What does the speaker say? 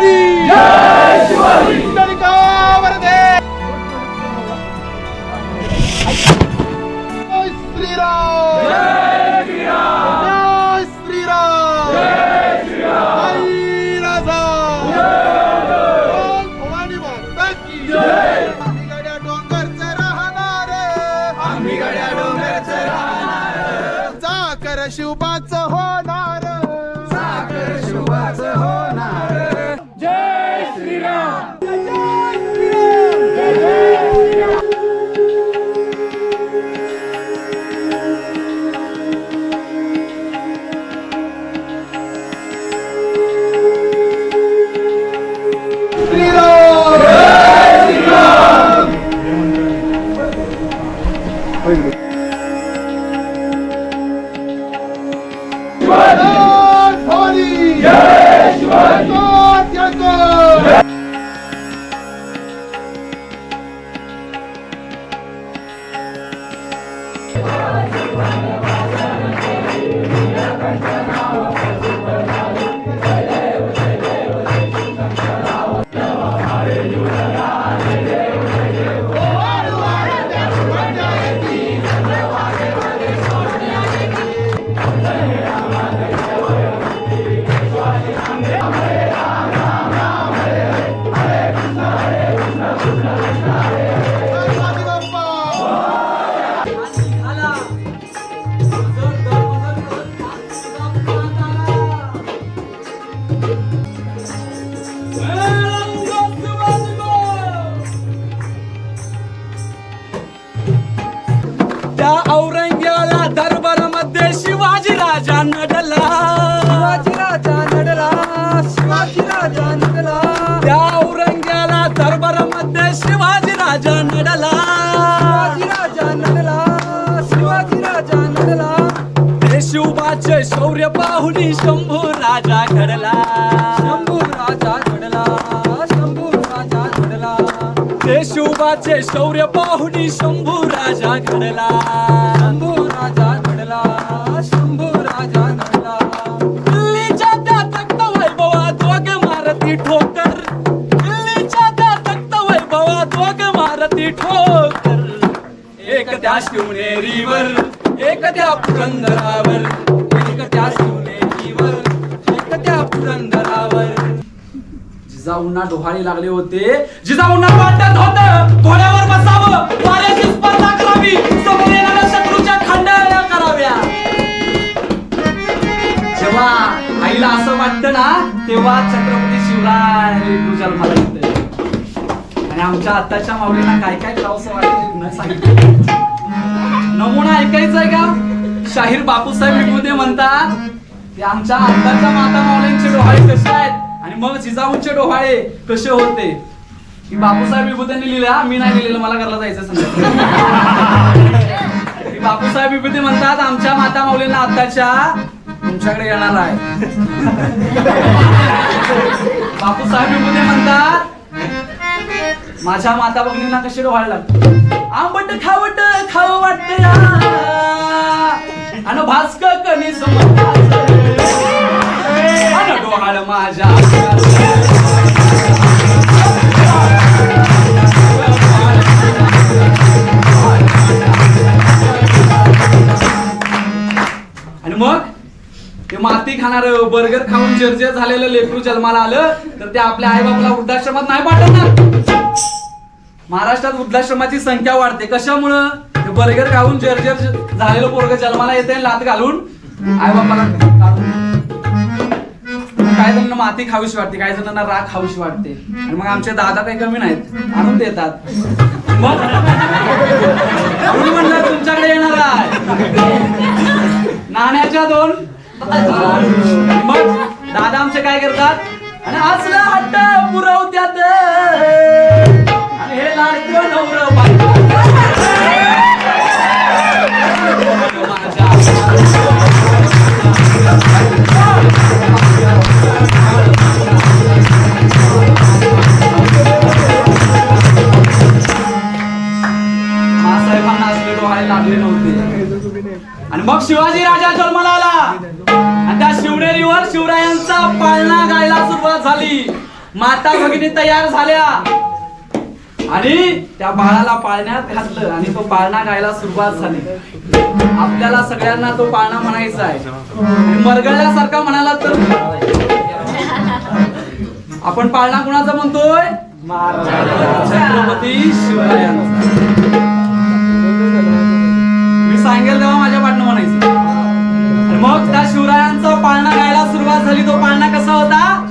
शिवाजी! श्रीराम! त्या औरा राजा नडला. शिवाजी राजा नडला शिवाजी राजा नडला. त्या औरंग्याला दरबारमध्ये शिवाजी राजा नडला. शिवाजी राजा नडला शिवाजी राजा नडला. ते शौर्य पाहुणी शंभू राजा घडला. शंभू राजा घडला शंभू राजा घडला ते शौर्य पाहुणी शंभू राजा घडला. मारती ठोकर. दिल्लीच्या त्या तक्त वैभवात दोघ मारती ठोकर. एक त्या शिवनेरीवर एक त्या पुरंदरावर एक त्या शिवनेरीवर एक त्या पुरंदरावर. जिजाऊंना डोहाळे लागले होते. जिजाऊंना वाटत होत घोड्यावर बसावं. वाऱ्याची स्पर्धा करावी. समोर येणाऱ्या शत्रूच्या खंडाळ्या कराव्या. जेव्हा आईला असं वाटतं ना तेव्हा छत्रपती आणि आमच्या आत्ताच्या माऊलींना काय काय करावंसं वाटतं न सांगितलं. नमुना ऐकायचा आहे का? शाहीर बापूसाहेब विभूते म्हणतात ते आमच्या आत्ताच्या माता माऊलींचे डोहाळे कसे आहेत? आणि मग जिजाऊंचे डोहाळे कसे होते? की बापूसाहेब विभूतेंनी लिहिलं मी नाही लिहिलेलं मला घरला जायचं संध्याकाळी. बापूसाहेब विभूते म्हणतात आमच्या माता माऊलींना आत्ताच्या तुमच्याकडे येणार आहे. बापू साहेब विभूते म्हणतात. माझ्या माता भगिनींना कशी डोहाळे लागतो? आंबट खावट खाव वाटत आणि भास्क कमी समजा डोहाळ माझ्या खाणार बर्गर खाऊन जर्जर झालेलं लेकरू जन्माला आलं तर ते आपल्या आई बाबाला वृद्धाश्रमात नाही पाठवणार. महाराष्ट्रात वृद्धाश्रमाची संख्या वाढते. कशामुळं? बर्गर खाऊन जर्जर झालेलं पोरग जन्माला येते लात घालून आई बाबाला काही जणांना माती खावीशी वाटते काही जणांना राख खावीशी वाटते. आणि मग आमचे दादा काही कमी नाहीत आणून देतात. मग? म्हणलं तुमच्याकडे येणार आहे. नाण्याच्या दोन मग दादा आमचे काय करतात? आणि असला हट्ट पुरवत्यात आणि हे लाडकं नवरं मासाहेबांना असले डोहाळे लागले नव्हते. आणि मग शिवाजी राजा जन्माला आला. शिवनेरीवर शिवरायांचा पाळणा गायला सुरुवात झाली. माता भगिनी तयार झाल्या. आणि त्या बाळाला पाळण्यात घातलं आणि तो पाळणा गायला सुरुवात झाली. आपल्याला सगळ्यांना तो पाळणा म्हणायचा आहे. मरगळल्यासारखा म्हणाला तर आपण पाळणा कुणाचा म्हणतोय? छत्रपती शिवरायांचा. मी सांगेल तेव्हा माझ्या पाटणं म्हणायचं. मग त्या शिवरायांचा पाळणा गायला सुरुवात झाली. तो पाळणा कसा होता?